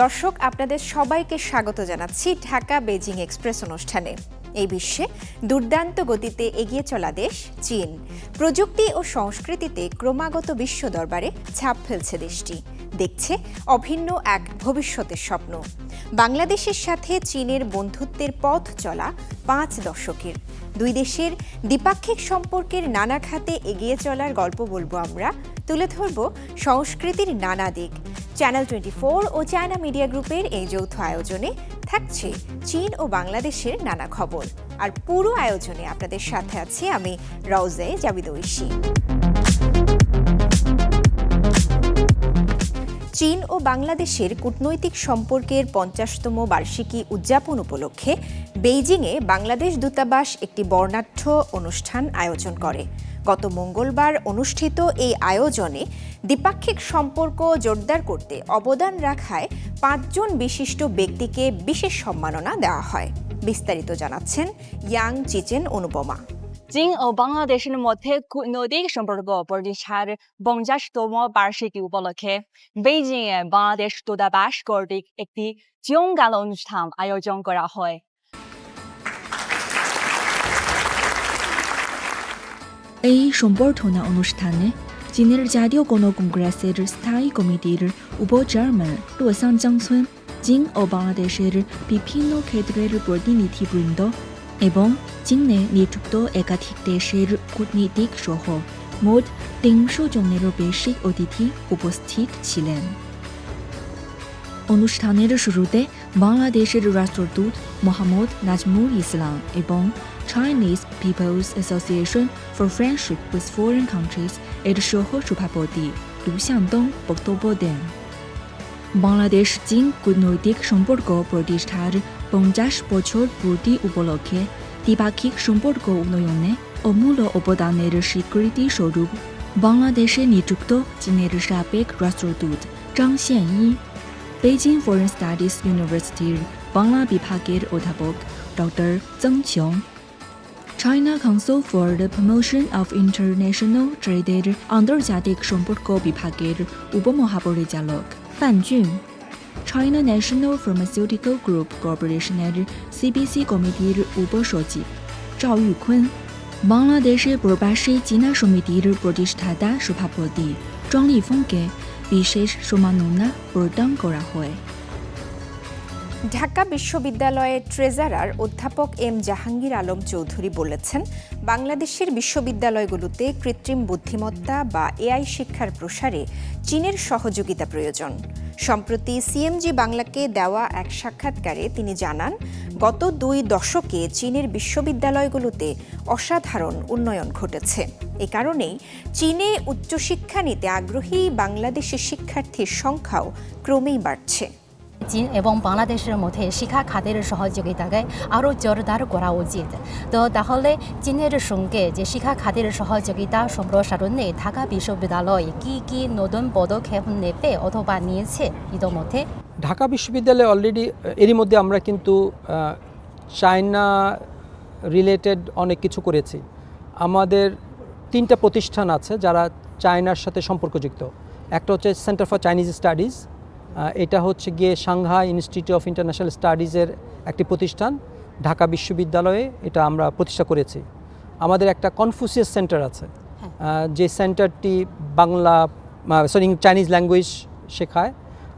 দর্শক, আপনাদের সবাইকে স্বাগত জানাচ্ছি ঢাকা বেজিং এক্সপ্রেস অনুষ্ঠানে। এই বিশ্বে দুর্দান্ত গতিতে এগিয়ে চলা দেশ চীন। প্রযুক্তি ও সংস্কৃতিতে ক্রমাগত বিশ্ব দরবারে ছাপ ফেলছে দেশটি। দেখছে অভিন্ন এক ভবিষ্যতের স্বপ্ন। বাংলাদেশের সাথে চীনের বন্ধুত্বের পথ চলা পাঁচ দশকের। দুই দেশের দ্বিপাক্ষিক সম্পর্কের নানা খাতে এগিয়ে চলার গল্প বলব আমরা। তুলে ধরব সংস্কৃতির নানা দিক। চ্যানেল টোয়েন্টি ও চায়না মিডিয়া গ্রুপের এই যৌথ আয়োজনে থাকছে চীন ও বাংলাদেশের নানা খবর। আর পুরো আয়োজনে আপনাদের সাথে আছি আমি রওজে জাবিদ ঐশী চীন ও বাংলাদেশের কূটনৈতিক সম্পর্কের পঞ্চাশতম বার্ষিকী উদযাপন উপলক্ষে বেইজিংয়ে বাংলাদেশ দূতাবাস একটি বর্ণাঢ্য অনুষ্ঠান আয়োজন করে। গত মঙ্গলবার অনুষ্ঠিত এই আয়োজনে দ্বিপাক্ষিক সম্পর্ক জোরদার করতে অবদান রাখায় পাঁচজন বিশিষ্ট ব্যক্তিকে বিশেষ সম্মাননা দেওয়া হয়। বিস্তারিত জানাচ্ছেন ইয়াং চিচেন অনুপমা। চীন ও বাংলাদেশের মধ্যে কূটনৈতিক সম্পর্ক প্রতিষ্ঠার পঞ্চাশতম বার্ষিকী উপলক্ষে বেইজিং এ বাংলাদেশ দূতাবাস কর্তৃক একটি জমকালো অনুষ্ঠান আয়োজন করা হয় এই সম্বর্ধনা অনুষ্ঠানে চীনের জাতীয় গণ কংগ্রেসের স্থায়ী কমিটির উপচেয়ারম্যান লোসাং জাংসুন চীন ও বাংলাদেশের বিভিন্ন ক্ষেত্রের প্রতিনিধিবৃন্দ এবং চীনে নিযুক্ত একাধিক দেশের কূটনীতিক সহ মোট তিনশো জনেরও বেশি অতিথি উপস্থিত ছিলেন। অনুষ্ঠানের শুরুতে বাংলাদেশের রাষ্ট্রদূত মোহাম্মদ নাজমুল ইসলাম এবং Chinese People's Association for Friendship with Foreign Countries এর সহ সভাপতি লু বক্তব্য দেন। বাংলাদেশ চীন কূটনৈতিক সম্পর্ক প্রতিষ্ঠার পঞ্চাশ বছর পূর্তি উপলক্ষে দ্বিপাক্ষিক সম্পর্ক উন্নয়নে অমূল্য অবদানের স্বীকৃতি স্বরূপ বাংলাদেশে নিযুক্ত চীনের সাবেক রাষ্ট্রদূত জাং xianyi, বেইজিং ফরেন স্টাডিজ ইউনিভার্সিটির বাংলা বিভাগের অধ্যাপক doctor Zhong qiong China Council for the Promotion of International আন্তর্জাতিক সম্পর্ক বিভাগের উপমহাপরিচালক। 范俊，China National Pharmaceutical Group Corporation 的 CBC 多媒体的吴波设计，赵玉坤，孟拉德什·布尔巴什，济南多媒体的布尔迪什·塔达，受帕波蒂，庄丽峰给，比什是说马龙娜，布尔当高热会。ঢাকা বিশ্ববিদ্যালয়ের ট্রেজারার অধ্যাপক এম জাহাঙ্গীর আলম চৌধুরী বলেছেন, বাংলাদেশের বিশ্ববিদ্যালয়গুলোতে কৃত্রিম বুদ্ধিমত্তা বা এআই শিক্ষার প্রসারে চীনের সহযোগিতা প্রয়োজন। সম্প্রতি সিএমজি বাংলাকে দেওয়া এক সাক্ষাৎকারে তিনি জানান, গত দুই দশকে চীনের বিশ্ববিদ্যালয়গুলোতে অসাধারণ উন্নয়ন ঘটেছে। এ কারণেই চীনে উচ্চশিক্ষা নিতে আগ্রহী বাংলাদেশের শিক্ষার্থীর সংখ্যাও ক্রমেই বাড়ছে। চীন এবং বাংলাদেশের মধ্যে শিক্ষা খাতের সহযোগিতাকে আরও জোরদার করা উচিত। তো তাহলে চীনের সঙ্গে যে শিক্ষা খাতের সহযোগিতা সম্প্রসারণে ঢাকা বিশ্ববিদ্যালয় কি কি নতুন পদক্ষেপ নেবে অথবা নিয়েছে ইতোমধ্যে? ঢাকা বিশ্ববিদ্যালয়ে অলরেডি এরই মধ্যে আমরা কিন্তু চায়না রিলেটেড অনেক কিছু করেছি। আমাদের তিনটা প্রতিষ্ঠান আছে যারা চায়নার সাথে সম্পর্কযুক্ত। একটা হচ্ছে সেন্টার ফর চাইনিজ স্টাডিজ এটা হচ্ছে গিয়ে সাংহাই ইনস্টিটিউট অফ ইন্টারন্যাশনাল স্টাডিজের একটি প্রতিষ্ঠান ঢাকা বিশ্ববিদ্যালয়ে এটা আমরা প্রতিষ্ঠা করেছি। আমাদের একটা কনফুসিয়াস সেন্টার আছে। যে সেন্টারটি বাংলা সরি চাইনিজ ল্যাঙ্গুয়েজ শেখায়।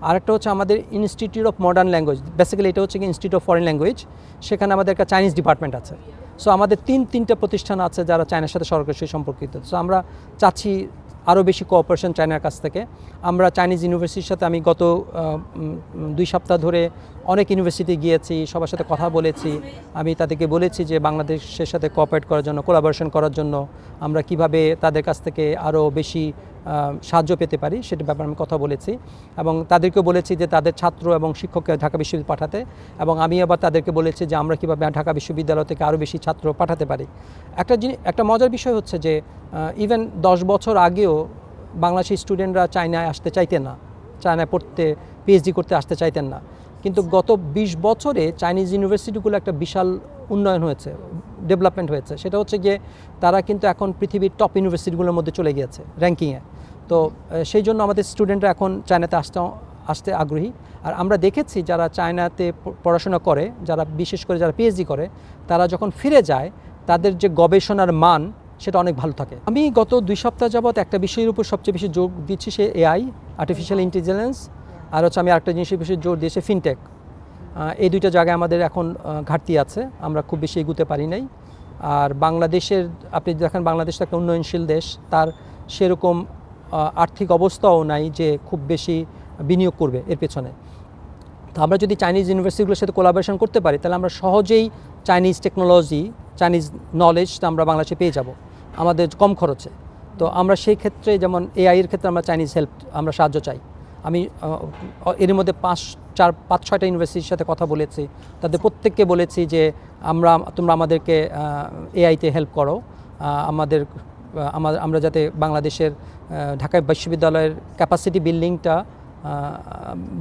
আরেকটা হচ্ছে আমাদের institute of modern language basically এটা হচ্ছে ইনস্টিটিউট অফ ফরেন ল্যাঙ্গুয়েজ সেখানে আমাদের একটা চাইনিজ ডিপার্টমেন্ট আছে। সো আমাদের তিন তিনটা প্রতিষ্ঠান আছে যারা চায়নার সাথে সরাসরি সম্পর্কিত। সো আমরা চাচ্ছি আরও বেশি কোঅপারেশন চায়নার কাছ থেকে। আমরা চাইনিজ ইউনিভার্সিটির সাথে আমি গত দুই সপ্তাহ ধরে অনেক ইউনিভার্সিটি গিয়েছি, সবার সাথে কথা বলেছি। আমি তাদেরকে বলেছি যে বাংলাদেশের সাথে কোঅপারেট করার জন্য কোলাবোরেশন করার জন্য আমরা কীভাবে তাদের কাছ থেকে আরও বেশি সাহায্য পেতে পারি, সেটার ব্যাপারে আমি কথা বলেছি। এবং তাদেরকে বলেছি যে তাদের ছাত্র এবং শিক্ষককে ঢাকা বিশ্ববিদ্যালয় পাঠাতে। এবং আমি আবার তাদেরকে বলেছি যে আমরা কীভাবে ঢাকা বিশ্ববিদ্যালয় থেকে আরও বেশি ছাত্র পাঠাতে পারি। একটা জিনিস, একটা মজার বিষয় হচ্ছে যে ইভেন দশ বছর আগেও বাংলাদেশি স্টুডেন্টরা চায়নায় আসতে চাইতেন না। চায়নায় পড়তে পিএইচডি করতে আসতে চাইতেন না। কিন্তু গত ২০ বছরে চাইনিজ ইউনিভার্সিটিগুলো একটা বিশাল উন্নয়ন হয়েছে ডেভেলপমেন্ট হয়েছে। সেটা হচ্ছে গিয়ে তারা কিন্তু এখন পৃথিবীর টপ ইউনিভার্সিটিগুলোর মধ্যে চলে গিয়েছে র্যাঙ্কিংয়ে তো সেই জন্য আমাদের স্টুডেন্টরা এখন চায়নাতে আসতে আসতে আগ্রহী। আর আমরা দেখেছি যারা চায়নাতে পড়াশোনা করে যারা বিশেষ করে যারা পিএইচডি করে তারা যখন ফিরে যায় তাদের যে গবেষণার মান সেটা অনেক ভালো থাকে। আমি গত দুই সপ্তাহ যাবৎ একটা বিষয়ের উপর সবচেয়ে বেশি জোর দিচ্ছি সে এআই আর্টিফিশিয়াল ইন্টেলিজেন্স আর হচ্ছে আমি আরেকটা জিনিসের বেশি জোর দিয়েছি ফিনটেক এই দুইটা জায়গায় আমাদের এখন ঘাটতি আছে। আমরা খুব বেশি এগুতে পারি নাই। আর বাংলাদেশের, আপনি দেখেন বাংলাদেশ একটা উন্নয়নশীল দেশ, তার সেরকম আর্থিক অবস্থাও নাই যে খুব বেশি বিনিয়োগ করবে এর পেছনে। তো আমরা যদি চাইনিজ ইউনিভার্সিটিগুলোর সাথে কোলাবোরেশন করতে পারি, তাহলে আমরা সহজেই চাইনিজ টেকনোলজি চাইনিজ নলেজটা আমরা বাংলাদেশে পেয়ে যাব, আমাদের কম খরচে। তো আমরা সেই ক্ষেত্রে যেমন এআইয়ের ক্ষেত্রে আমরা চাইনিজ হেল্প আমরা সাহায্য চাই। আমি এর মধ্যে পাঁচ চার, পাঁচ, ছয়টা ইউনিভার্সিটির সাথে কথা বলেছি। তাদের প্রত্যেককে বলেছি যে, আমরা, তোমরা আমাদেরকে এআইতে হেল্প করো। আমাদের আমরা যাতে বাংলাদেশের ঢাকা বিশ্ববিদ্যালয়ের ক্যাপাসিটি বিল্ডিংটা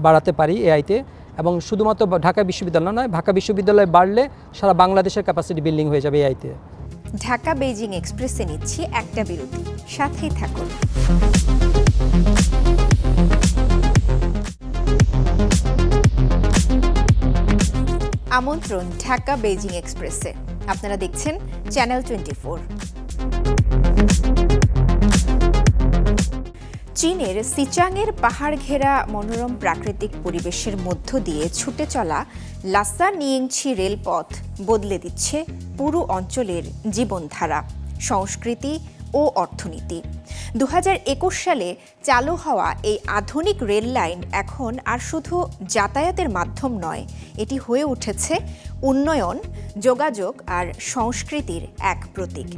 বাড়াতে পারি এআইতে এবং শুধুমাত্র ঢাকা বিশ্ববিদ্যালয় নয়, ঢাকা বিশ্ববিদ্যালয় বাড়লে সারা বাংলাদেশের ক্যাপাসিটি বিল্ডিং হয়ে যাবে এআইতে ঢাকা বেজিং এক্সপ্রেসে নিচ্ছি একটা বিরতি। সাথেই থাকুন। আমন্ত্রণ ঢাকা বেজিং এক্সপ্রেসে। আপনারা দেখছেন চ্যানেল টোয়েন্টি চীনের সিচাংয়ের পাহাড় ঘেরা মনোরম প্রাকৃতিক পরিবেশের মধ্য দিয়ে ছুটে চলা লাসা নিয়েংছি রেলপথ বদলে দিচ্ছে পুরো অঞ্চলের জীবনধারা। সংস্কৃতি ও অর্থনীতি। দু হাজার একুশ সালে চালু হওয়া এই আধুনিক রেল লাইন এখন আর শুধু যাতায়াতের মাধ্যম নয়, এটি হয়ে উঠেছে উন্নয়ন, যোগাযোগ আর সংস্কৃতির এক প্রতীক।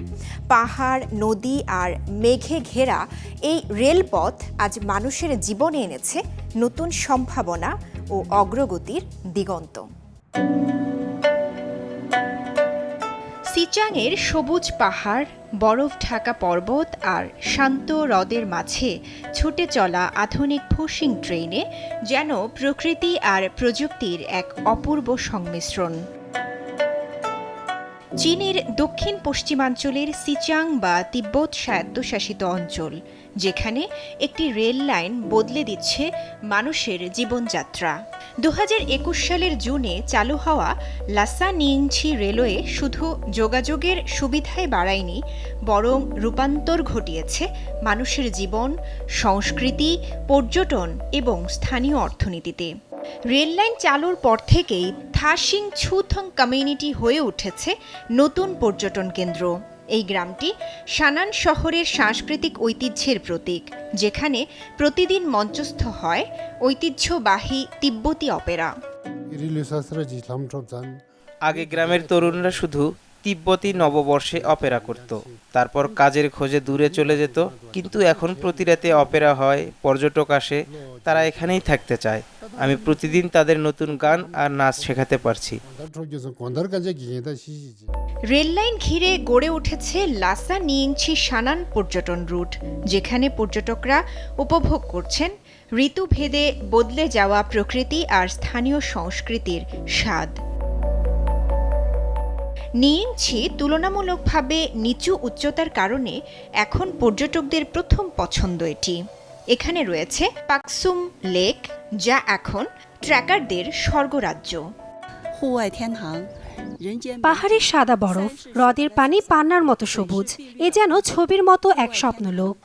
পাহাড়, নদী আর মেঘে ঘেরা এই রেলপথ আজ মানুষের জীবনে এনেছে নতুন সম্ভাবনা ও অগ্রগতির দিগন্ত। সিচাংয়ের সবুজ পাহাড়, বরফ ঢাকা পর্বত আর শান্ত হ্রদের মাঝে ছুটে চলা আধুনিক ফুসিং ট্রেনে যেন প্রকৃতি আর প্রযুক্তির এক অপূর্ব সংমিশ্রণ। চীনের দক্ষিণ পশ্চিমাঞ্চলের সিচাং বা তিব্বত স্বায়ত্তশাসিত অঞ্চল, যেখানে একটি রেল লাইন বদলে দিচ্ছে মানুষের জীবনযাত্রা। দু হাজার একুশ সালের জুনে চালু হওয়া লাসা নিংছি রেলওয়ে শুধু যোগাযোগের সুবিধাই বাড়ায়নি, বরং রূপান্তর ঘটিয়েছে মানুষের জীবন, সংস্কৃতি, পর্যটন এবং স্থানীয় অর্থনীতিতে। রেললাইন চালুর পর থেকেই থাসিং ছুথং কমিউনিটি হয়ে উঠেছে নতুন পর্যটন কেন্দ্র। এই গ্রামটি সানান শহরের সাংস্কৃতিক ঐতিহ্যের প্রতীক যেখানে প্রতিদিন মঞ্চস্থ হয় ঐতিহ্যবাহী তিব্বতী অপেরা। আগে গ্রামের তরুণরা শুধু তিব্বতী নববর্ষে অপেরা করত। তারপর কাজের খোঁজে দূরে চলে যেত, কিন্তু এখন প্রতি রাতে অপেরা হয়, পর্যটক আসে, তারা এখানেই থাকতে চায়। আমি প্রতিদিন তাদের নতুন গান আর নাচ শেখাতে পারছি। রেললাইন ঘিরে গড়ে উঠেছে লাসা নিয়েংছি সানান পর্যটন রুট, যেখানে পর্যটকরা উপভোগ করছেন ঋতুভেদে বদলে যাওয়া প্রকৃতি আর স্থানীয় সংস্কৃতির স্বাদ। নিয়েছি তুলনামূলকভাবে নিচু উচ্চতার কারণে এখন পর্যটকদের প্রথম পছন্দ এটি। এখানে রয়েছে পাকসুম লেক, যা এখন ট্র্যাকারদের স্বর্গরাজ্য। পাহাড়ে সাদা বরফ, হ্রদের পানি পান্নার মতো সবুজ, এ যেন ছবির মতো এক স্বপ্নলোক।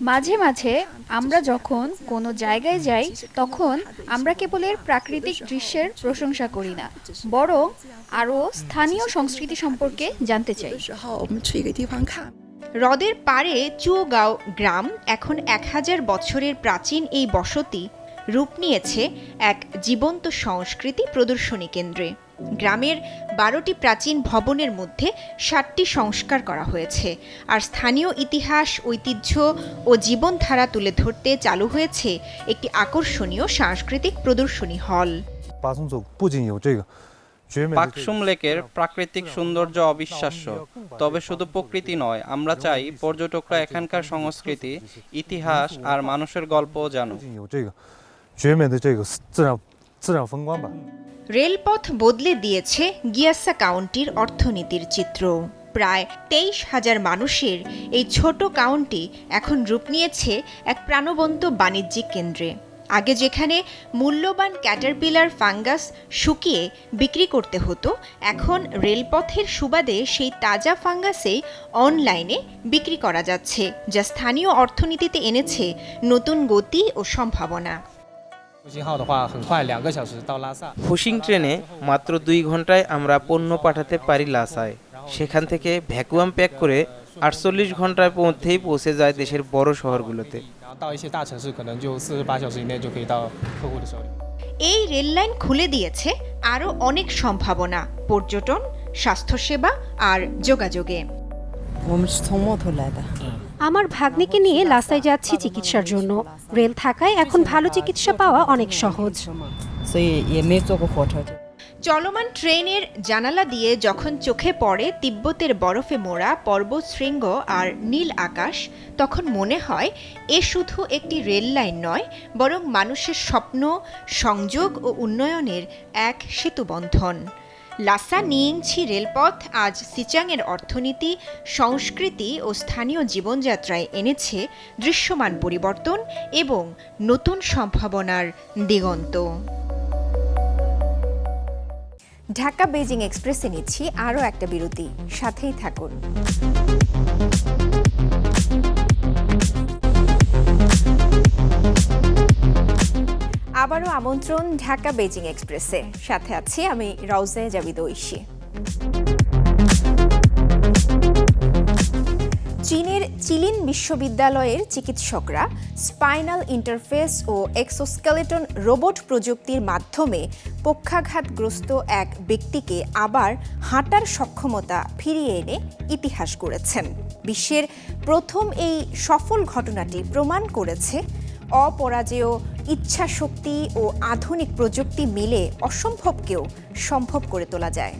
মাঝে মাঝে আমরা যখন কোনো জায়গায় যাই তখন আমরা কেবল এর প্রাকৃতিক দৃশ্যের প্রশংসা করি না বরং আরও স্থানীয় সংস্কৃতি সম্পর্কে জানতে চাই। হ্রদের পাড়ে চুয়োগাঁও গ্রাম এখন এক হাজার বছরের প্রাচীন এই বসতি রূপ নিয়েছে এক জীবন্ত সংস্কৃতি প্রদর্শনী কেন্দ্রে। গ্রামের বারোটি প্রাচীন ভবনের মধ্যে সাতটি সংস্কার করা হয়েছে আর স্থানীয় ইতিহাস ঐতিহ্য ও জীবনধারা তুলে ধরতে চালু হয়েছে একটি আকর্ষণীয় সাংস্কৃতিক প্রদর্শনী হল। পাকসুম লেকের প্রাকৃতিক সৌন্দর্য অবিশ্বাস্য তবে শুধু প্রকৃতি নয় আমরা চাই পর্যটকরা এখানকার সংস্কৃতি ইতিহাস আর মানুষের গল্পও জানুক। রেলপথ বদলে দিয়েছে গিয়াসা কাউন্টির অর্থনীতির চিত্র। প্রায় তেইশ হাজার মানুষের এই ছোট কাউন্টি এখন রূপ নিয়েছে এক প্রাণবন্ত বাণিজ্যিক কেন্দ্রে। আগে যেখানে মূল্যবান ক্যাটারপিলার ফাঙ্গাস শুকিয়ে বিক্রি করতে হতো, এখন রেলপথের সুবাদে সেই তাজা ফাঙ্গাসে অনলাইনে বিক্রি করা যাচ্ছে, যা স্থানীয় অর্থনীতিতে এনেছে নতুন গতি ও সম্ভাবনা। ফুসিং ট্রেনে মাত্র দুই ঘন্টায় আমরা পণ্য পাঠাতে পারি লাসায়। সেখান থেকে ভ্যাকুয়াম প্যাক করে আটচল্লিশ ঘণ্টার মধ্যেই পৌঁছে যায় দেশের বড় শহরগুলোতে। এই রেললাইন খুলে দিয়েছে আরও অনেক সম্ভাবনা পর্যটন স্বাস্থ্যসেবা আর যোগাযোগে। আমার ভাগ্নিকে নিয়ে লাসায় যাচ্ছি চিকিৎসার জন্য। রেল থাকায় এখন ভালো চিকিৎসা পাওয়া অনেক সহজ। চলমান ট্রেনের জানালা দিয়ে যখন চোখে পড়ে তিব্বতের বরফে মোড়া পর্বত শৃঙ্গ আর নীল আকাশ, তখন মনে হয় এ শুধু একটি রেল লাইন নয়, বরং মানুষের স্বপ্ন, সংযোগ ও উন্নয়নের এক সেতুবন্ধন। লাসা নিয়েংছি রেলপথ আজ সিচাংয়ের অর্থনীতি, সংস্কৃতি ও স্থানীয় জীবনযাত্রায় এনেছে দৃশ্যমান পরিবর্তন এবং নতুন সম্ভাবনার দিগন্ত। ঢাকা বেজিং এক্সপ্রেসে নিচ্ছি আরও একটা বিরতি। সাথেই থাকুন। আবারও আমন্ত্রণ ঢাকা বেজিং এক্সপ্রেসে। সাথে আছি আমি রওজে জাবিদ ঐশী। চীনের চিলিন বিশ্ববিদ্যালয়ের চিকিৎসকরা স্পাইনাল ইন্টারফেস ও এক্সোস্কেলেটন রোবট প্রযুক্তির মাধ্যমে পক্ষাঘাতগ্রস্ত এক ব্যক্তিকে আবার হাঁটার সক্ষমতা ফিরিয়ে এনে ইতিহাস করেছেন বিশ্বের প্রথম এই সফল ঘটনাটি প্রমাণ করেছে অপরাজেয় ইচ্ছাশক্তি ও আধুনিক প্রযুক্তি মিলে অসম্ভবকেও সম্ভব করে তোলা যায়।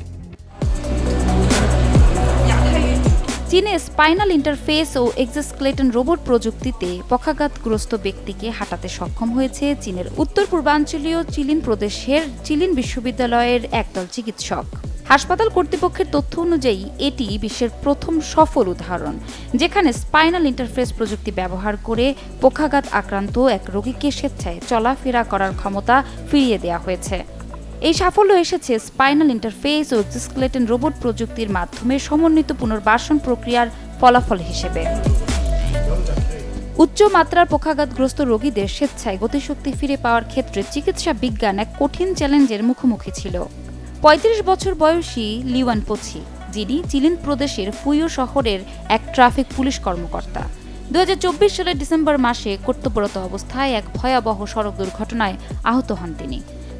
চীনে স্পাইনাল ইন্টারফেস ও এক্সোস্কেলেটন রোবট প্রযুক্তিতে পক্ষাঘাতগ্রস্ত ব্যক্তিকে হাঁটাতে সক্ষম হয়েছে চীনের উত্তর পূর্বাঞ্চলীয় চিলিন প্রদেশের চিলিন বিশ্ববিদ্যালয়ের একদল চিকিৎসক। হাসপাতাল কর্তৃপক্ষের তথ্য অনুযায়ী এটি বিশ্বের প্রথম সফল উদাহরণ, যেখানে স্পাইনাল ইন্টারফেস প্রযুক্তি ব্যবহার করে পক্ষাঘাত আক্রান্ত এক রোগীকে স্বেচ্ছায় চলাফেরা করার ক্ষমতা ফিরিয়ে দেওয়া হয়েছে। এই সাফল্য এসেছে স্পাইনাল ইন্টারফেস ও এক্সোস্কেলেটন রোবট প্রযুক্তির মাধ্যমে সমন্বিত পুনর্বাসন প্রক্রিয়ার ফলাফল হিসেবে। উচ্চ মাত্রার পক্ষাঘাতগ্রস্ত রোগীদের স্বেচ্ছায় গতিশক্তি ফিরে পাওয়ার ক্ষেত্রে চিকিৎসা বিজ্ঞান এক কঠিন চ্যালেঞ্জের মুখোমুখি ছিল। পঁয়ত্রিশ বছর বয়সী লিওয়ান পোছি যিনি চিলিন প্রদেশের ফুইও শহরের এক ট্রাফিক পুলিশ কর্মকর্তা। দুই হাজার চব্বিশ সালের ডিসেম্বর মাসে কর্তব্যরত অবস্থায় এক ভয়াবহ সড়ক দুর্ঘটনায় আহত হন তিনি।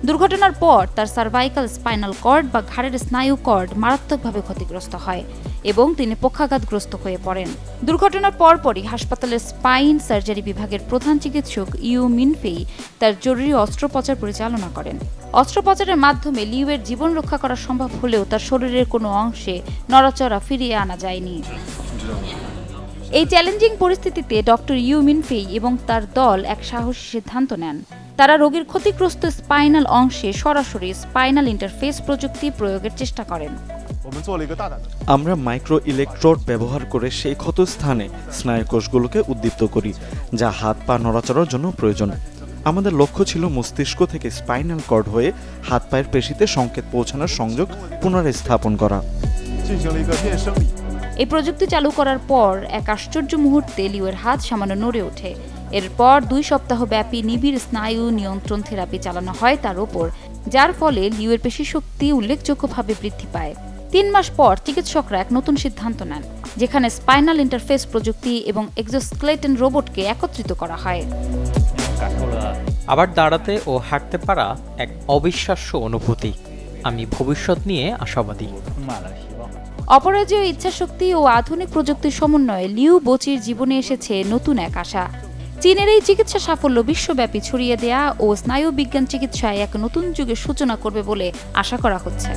দুর্ঘটনার পর তার সার্ভাইকাল স্পাইনাল কর্ড বা ঘাড়ের স্নায়ু কর্ড মারাত্মকভাবে ক্ষতিগ্রস্ত হয় এবং তিনি পক্ষাঘাতগ্রস্ত হয়ে পড়েন। দুর্ঘটনার পরপরই হাসপাতালের স্পাইন সার্জারি বিভাগের প্রধান চিকিৎসক ইউ মিনফেই তার জরুরি অস্ত্রোপচার পরিচালনা করেন। অস্ত্রোপচারের মাধ্যমে লিউয়ের জীবন রক্ষা করা সম্ভব হলেও তার শরীরের কোনো অংশে নড়াচড়া ফিরিয়ে আনা যায়নি। এই চ্যালেঞ্জিং পরিস্থিতিতে ডক্টর ইউ মিনফেই এবং তার দল এক সাহসী সিদ্ধান্ত নেন। তারা রোগীর ক্ষতিগ্রস্ত স্পাইনাল অংশে সরাসরি স্পাইনাল ইন্টারফেস প্রযুক্তি প্রয়োগের চেষ্টা করেন। আমরা মাইক্রো ইলেকট্রোড ব্যবহার করে সেই ক্ষত স্থানে স্নায়ুকোষগুলোকে উদ্দীপ্ত করি যা হাত পা নড়াচড়ার জন্য প্রয়োজন। আমাদের লক্ষ্য ছিল মস্তিষ্ক থেকে স্পাইনাল কর্ড হয়ে হাত পায়ের পেশিতে সংকেত পৌঁছানোর সংযোগ পুনরায় স্থাপন করা। এই প্রযুক্তি চালু করার পর এক আশ্চর্য মুহূর্তে লিওয়ের হাত সামান্য নড়ে ওঠে। এরপর দুই সপ্তাহ ব্যাপী নিবিড় স্নায়ু নিয়ন্ত্রণ থেরাপি চালানো হয় তার ওপর যার ফলে লিওয়ের পেশি শক্তি উল্লেখযোগ্যভাবে বৃদ্ধি পায়। তিন মাস পর চিকিৎসকরা এক নতুন সিদ্ধান্ত নেন যেখানে স্পাইনাল ইন্টারফেস প্রযুক্তি এবং এক্সোস্কেলেটন রোবটকে একত্রিত করা হয়। আবার দাঁড়াতে ও হাঁটতে পারা এক অবিশ্বাস্য অনুভূতি। আমি ভবিষ্যৎ নিয়ে আশাবাদী। অপরাজেয় ইচ্ছাশক্তি ও আধুনিক প্রযুক্তির সমন্বয়ে লিউ বোচির জীবনে এসেছে নতুন এক আশা। চীনের এই চিকিৎসা সাফল্য বিশ্বব্যাপী ছড়িয়ে দেয়া ও স্নায়ুবিজ্ঞান চিকিৎসায় এক নতুন যুগের সূচনা করবে বলে আশা করা হচ্ছে।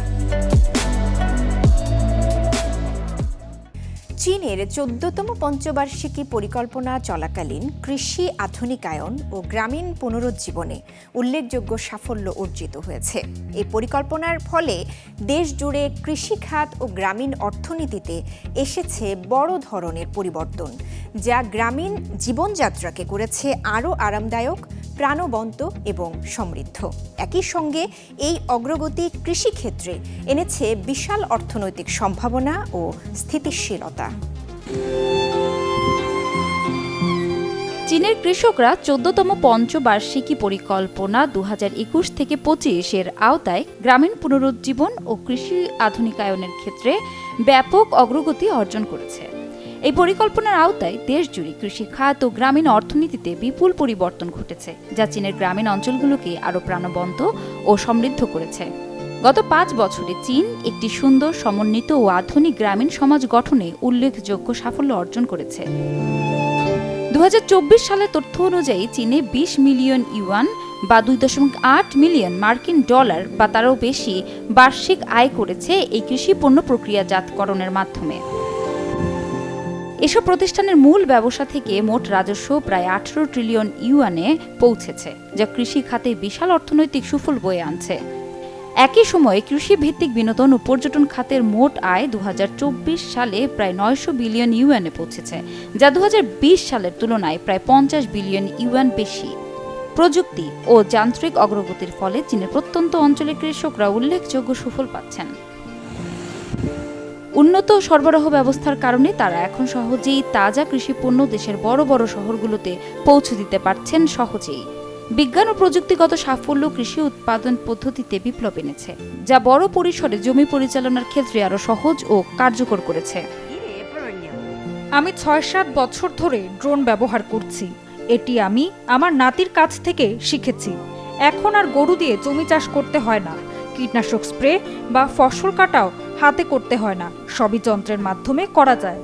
চীনের চোদ্দতম পঞ্চবার্ষিকী পরিকল্পনা চলাকালীন কৃষি আধুনিকায়ন ও গ্রামীণ পুনরুজ্জীবনে উল্লেখযোগ্য সাফল্য অর্জিত হয়েছে। এই পরিকল্পনার ফলে দেশ জুড়ে কৃষিখাত ও গ্রামীণ অর্থনীতিতে এসেছে বড় ধরনের পরিবর্তন, যা গ্রামীণ জীবনযাত্রাকে করেছে আরও আরামদায়ক প্রাণবন্ত এবং সমৃদ্ধ। একই সঙ্গে এই অগ্রগতি কৃষিক্ষেত্রে এনেছে বিশাল অর্থনৈতিক সম্ভাবনা ও স্থিতিশীলতা। চীনের কৃষকরা চোদ্দতম পঞ্চবার্ষিকী পরিকল্পনা দু হাজার একুশ থেকে পঁচিশ এর আওতায় গ্রামীণ পুনরুজ্জীবন ও কৃষি আধুনিকায়নের ক্ষেত্রে ব্যাপক অগ্রগতি অর্জন করেছে। এই পরিকল্পনার আওতায় দেশ জুড়ে কৃষি খাত ও গ্রামীণ অর্থনীতিতে বিপুল পরিবর্তন ঘটেছে, যা চীনের গ্রামীণ অঞ্চলগুলোকে আরও প্রাণবন্ত ও সমৃদ্ধ করেছে। গত পাঁচ বছরে চীন একটি সুন্দর, সমন্বিত ও আধুনিক গ্রামীণ সমাজ গঠনে উল্লেখযোগ্য সাফল্য অর্জন করেছে। দু হাজার চব্বিশ সালের তথ্য অনুযায়ী চীনে বিশ মিলিয়ন ইউয়ান বা দুই দশমিক আট মিলিয়ন মার্কিন ডলার বা তারও বেশি বার্ষিক আয় করেছে এই কৃষি পণ্য প্রক্রিয়াজাতকরণের মাধ্যমে। এসব প্রতিষ্ঠানের মূল ব্যবসা থেকে মোট রাজস্ব প্রায় আঠারো ট্রিলিয়ন ইউয়ানে পৌঁছেছে, যা কৃষি খাতে বিশাল অর্থনৈতিক সুফল বয়ে আনছে। একই সময়ে কৃষি ভিত্তিক বিনোদন ও পর্যটন খাতের মোট আয় দু হাজার চব্বিশ সালে প্রায় নয়শো বিলিয়ন ইউএনে পৌঁছেছে, যা দু হাজার বিশ সালের তুলনায় প্রায় পঞ্চাশ বিলিয়ন ইউএন বেশি। প্রযুক্তি ও যান্ত্রিক অগ্রগতির ফলে চীনের প্রত্যন্ত অঞ্চলের কৃষকরা উল্লেখযোগ্য সুফল পাচ্ছেন। উন্নত সরবরাহ ব্যবস্থার কারণে তারা এখন সহজেই তাজা কৃষি পণ্য দেশের বড় বড় শহরগুলোতে পৌঁছে দিতে পারছেন সহজেই। বিজ্ঞান ও প্রযুক্তিগত সাফল্য কৃষি উৎপাদন পদ্ধতিতে বিপ্লব এনেছে, যা বড় পরিসরে জমি পরিচালনার ক্ষেত্রে আরও সহজ ও কার্যকর করেছে। আমি ছয় সাত বছর ধরে ড্রোন ব্যবহার করছি। এটি আমি আমার নাতির কাছ থেকে শিখেছি। এখন আর গরু দিয়ে জমি চাষ করতে হয় না। কীটনাশক স্প্রে বা ফসল কাটাও হাতে করতে হয় না। সবই যন্ত্রের মাধ্যমে করা যায়।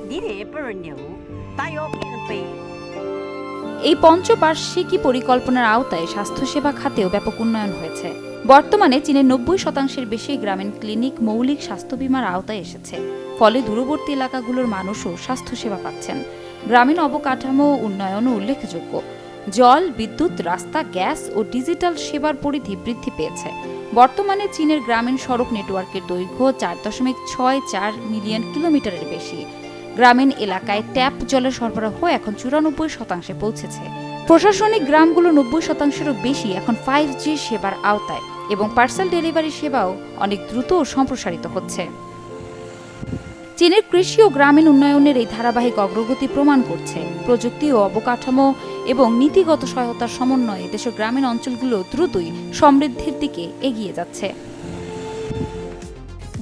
এই পঞ্চবার্ষিকী পরিকল্পনার আওতায় স্বাস্থ্যসেবা খাতেও ব্যাপক উন্নয়ন হয়েছে। বর্তমানে চীনের নব্বই শতাংশের বেশি গ্রামীণ ক্লিনিক মৌলিক স্বাস্থ্য বিমার আওতায় এসেছে। ফলে দূরবর্তী এলাকাগুলোর মানুষও স্বাস্থ্যসেবা পাচ্ছেন। গ্রামীণ অবকাঠামো উন্নয়নও উল্লেখযোগ্য। জল, বিদ্যুৎ, রাস্তা, গ্যাস ও ডিজিটাল সেবার পরিধি বৃদ্ধি পেয়েছে। বর্তমানে চীনের গ্রামীণ সড়ক নেটওয়ার্কের দৈর্ঘ্য চার দশমিক ছয় চার মিলিয়ন কিলোমিটারের বেশি। গ্রামীণ এলাকায় ট্যাপ জলের সরবরাহ এখন চুরানব্বই শতাংশে পৌঁছেছে। প্রশাসনিক গ্রামগুলো নব্বই শতাংশেরও বেশি এখন ফাইভ জি সেবার আওতায় এবং পার্সেল ডেলিভারি সেবাও অনেক দ্রুত সম্প্রসারিত হচ্ছে। চীনের কৃষি ও গ্রামীণ উন্নয়নের এই ধারাবাহিক অগ্রগতি প্রমাণ করছে। প্রযুক্তি ও অবকাঠামো এবং নীতিগত সহায়তার সমন্বয়ে দেশের গ্রামীণ অঞ্চলগুলো দ্রুতই সমৃদ্ধির দিকে এগিয়ে যাচ্ছে।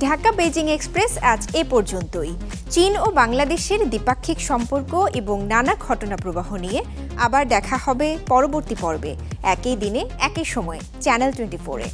ঢাকা বেজিং এক্সপ্রেস আজ এ পর্যন্তই। চীন ও বাংলাদেশের দ্বিপাক্ষিক সম্পর্ক এবং নানা ঘটনা প্রবাহ নিয়ে আবার দেখা হবে পরবর্তী পর্বে। একই দিনে, একই সময়ে চ্যানেল টোয়েন্টি ফোরে